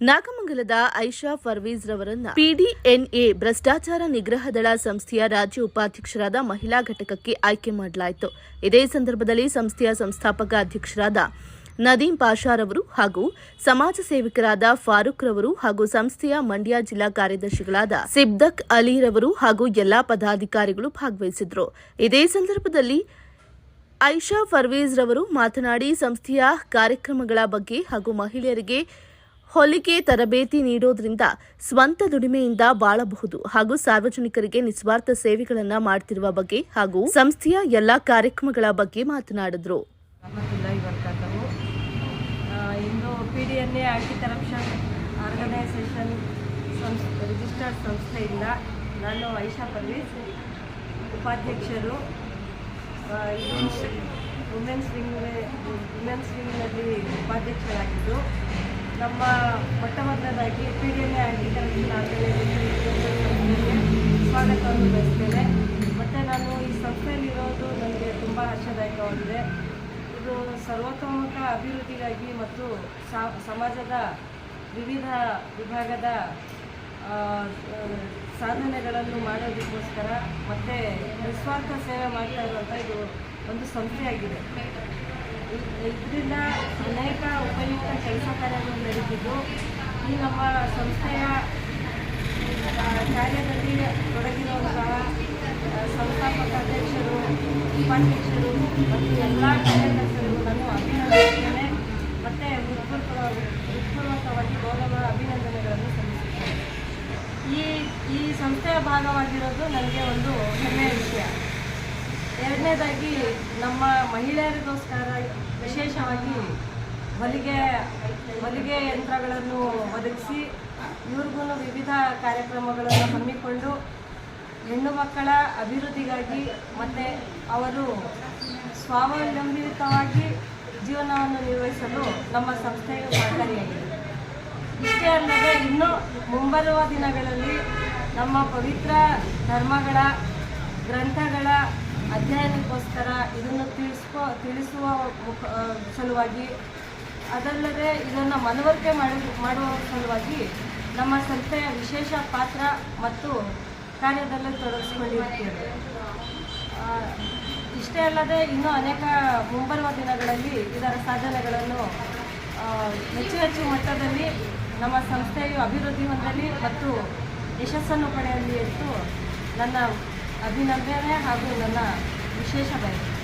ನಾಗಮಂಗಲದ ಐಷಾ ಫರ್ವೀಜ್ ರವರನ್ನ ಪಿಡಿಎನ್ಎ ಭ್ರಷ್ಟಾಚಾರ ನಿಗ್ರಹ ದಳ ಸಂಸ್ಥೆಯ ರಾಜ್ಯ ಉಪಾಧ್ಯಕ್ಷರಾದ ಮಹಿಳಾ ಘಟಕಕ್ಕೆ ಆಯ್ಕೆ ಮಾಡಲಾಯಿತು. ಇದೇ ಸಂದರ್ಭದಲ್ಲಿ ಸಂಸ್ಥೆಯ ಸಂಸ್ಥಾಪಕ ಅಧ್ಯಕ್ಷರಾದ ನದೀಂ ಪಾಷಾರವರು ಹಾಗೂ ಸಮಾಜ ಸೇವಕರಾದ ಫಾರೂಕ್ ರವರು ಹಾಗೂ ಸಂಸ್ಥೆಯ ಮಂಡ್ಯ ಜಿಲ್ಲಾ ಕಾರ್ಯದರ್ಶಿಗಳಾದ ಸಿಬ್ದಕ್ ಅಲಿರವರು ಹಾಗೂ ಎಲ್ಲಾ ಪದಾಧಿಕಾರಿಗಳು ಭಾಗವಹಿಸಿದ್ರು. ಇದೇ ಸಂದರ್ಭದಲ್ಲಿ ಐಶಾ ಫರ್ವೀಜ್ ರವರು ಮಾತನಾಡಿ, ಸಂಸ್ಥೆಯ ಕಾರ್ಯಕ್ರಮಗಳ ಬಗ್ಗೆ ಹಾಗೂ ಮಹಿಳೆಯರಿಗೆ ಹೊಲಿಗೆ ತರಬೇತಿ ನೀಡೋದ್ರಿಂದ ಸ್ವಂತ ದುಡಿಮೆಯಿಂದ ಬಾಳಬಹುದು ಹಾಗೂ ಸಾರ್ವಜನಿಕರಿಗೆ ನಿಸ್ವಾರ್ಥ ಸೇವೆಗಳನ್ನು ಮಾಡ್ತಿರುವ ಬಗ್ಗೆ ಹಾಗೂ ಸಂಸ್ಥೆಯ ಎಲ್ಲಾ ಕಾರ್ಯಕ್ರಮಗಳ ಬಗ್ಗೆ ಮಾತನಾಡಿದರು. ಇಂದು P D N A anti corruption organisation registered ಸಂಸ್ಥೆಯಿಂದ ನಾನು ಐಶಾ ಪರ್ವೀಸ್ ಉಪಾಧ್ಯಕ್ಷರು. ವುಮೆನ್ಸ್ ವಿಂಗ್ ವುಮೆನ್ಸ್ ವಿಂಗ್ನಲ್ಲಿ ಉಪಾಧ್ಯಕ್ಷರಾಗಿದ್ದು. ನಮ್ಮ ಮೊಟ್ಟ ಮೊದಲನೇದಾಗಿ ಪಿ ಡಿ ಎಲ್ ಆರ್ಗನೈಸೇಷನ್ ಸ್ವಾಗತವನ್ನು ಬಯಸ್ತೇನೆ ಮತ್ತು ನಾನು ಈ ಸಂಸ್ಥೆಯಲ್ಲಿರೋದು ನನಗೆ ತುಂಬ ಹರ್ಷದಾಯಕವಾಗಿದೆ ಇದು ಸರ್ವತೋಮುಖ ಅಭಿವೃದ್ಧಿಗಾಗಿ ಮತ್ತು ಸಮಾಜದ ವಿವಿಧ ವಿಭಾಗದ ಸಾಧನೆಗಳನ್ನು ಮಾಡೋದಕ್ಕೋಸ್ಕರ ಮತ್ತು ನಿಸ್ವಾರ್ಥ ಸೇವೆ ಮಾಡ್ತಾ ಇರುವಂಥ ಇದು ಒಂದು ಸಂಸ್ಥೆಯಾಗಿದೆ. ಇದರಿಂದ ಅನೇಕ ಈ ನಮ್ಮ ಸಂಸ್ಥೆಯ ಕಾರ್ಯದಲ್ಲಿ ತೊಡಗಿರುವಂತಹ ಸಂಸ್ಥಾಪಕ ಅಧ್ಯಕ್ಷರು, ಉಪಾಧ್ಯಕ್ಷರು ಮತ್ತು ಎಲ್ಲ ಕಾರ್ಯಕರ್ತರು ನಾನು ಅಭಿನಂದಿಸುತ್ತೇನೆ ಮತ್ತು ಹೃತ್ಪೂರ್ವ ಹೃತ್ಪೂರ್ವಕವಾಗಿ ಗೌರವ ಅಭಿನಂದನೆಗಳನ್ನು ಸಲ್ಲಿಸುತ್ತೇನೆ. ಈ ಈ ಸಂಸ್ಥೆಯ ಭಾಗವಾಗಿರೋದು ನನಗೆ ಒಂದು ಹೆಮ್ಮೆಯ ವಿಷಯ. ಎರಡನೇದಾಗಿ ನಮ್ಮ ಮಹಿಳೆಯರಿಗೋಸ್ಕರ ವಿಶೇಷವಾಗಿ ಹೊಲಿಗೆ ಹೊಲಿಗೆ ಯಂತ್ರಗಳನ್ನು ಒದಗಿಸಿ ಇವ್ರಿಗೂ ವಿವಿಧ ಕಾರ್ಯಕ್ರಮಗಳನ್ನು ಹಮ್ಮಿಕೊಂಡು ಹೆಣ್ಣು ಮಕ್ಕಳ ಅಭಿವೃದ್ಧಿಗಾಗಿ ಮತ್ತು ಅವರು ಸ್ವಾವಲಂಬಿತವಾಗಿ ಜೀವನವನ್ನು ನಿರ್ವಹಿಸಲು ನಮ್ಮ ಸಂಸ್ಥೆಯು ಸಹಕಾರಿಯಾಗಿದೆ. ಇಷ್ಟೇ ಅಲ್ಲದೆ ಇನ್ನು ಮುಂಬರುವ ದಿನಗಳಲ್ಲಿ ನಮ್ಮ ಪವಿತ್ರ ಧರ್ಮಗಳ, ಗ್ರಂಥಗಳ ಅಧ್ಯಯನಕ್ಕೋಸ್ಕರ ಇದನ್ನು ತಿಳಿಸ್ಕೊ, ತಿಳಿಸುವ ಸಲುವಾಗಿ ಅದಲ್ಲದೆ ಇದನ್ನು ಮನವರಿಕೆ ಮಾಡಿ, ಮಾಡುವ ಸಲುವಾಗಿ ನಮ್ಮ ಸಂಸ್ಥೆಯ ವಿಶೇಷ ಪಾತ್ರ ಮತ್ತು ಕಾರ್ಯದಲ್ಲಿ ತೊಡಗಿಸಿಕೊಂಡಿರುತ್ತೇವೆ. ಇಷ್ಟೇ ಅಲ್ಲದೆ ಇನ್ನೂ ಅನೇಕ ಮುಂಬರುವ ದಿನಗಳಲ್ಲಿ ಇದರ ಸಾಧನೆಗಳನ್ನು ಹೆಚ್ಚು ಹೆಚ್ಚು ಮಟ್ಟದಲ್ಲಿ ನಮ್ಮ ಸಂಸ್ಥೆಯು ಅಭಿವೃದ್ಧಿ ಹೊಂದಲಿ ಮತ್ತು ಯಶಸ್ಸನ್ನು ಪಡೆಯಲಿ ಎಂದು ನನ್ನ ಅಭಿನಂದನೆ ಹಾಗೂ ನನ್ನ ವಿಶೇಷ ಬಯಕೆ.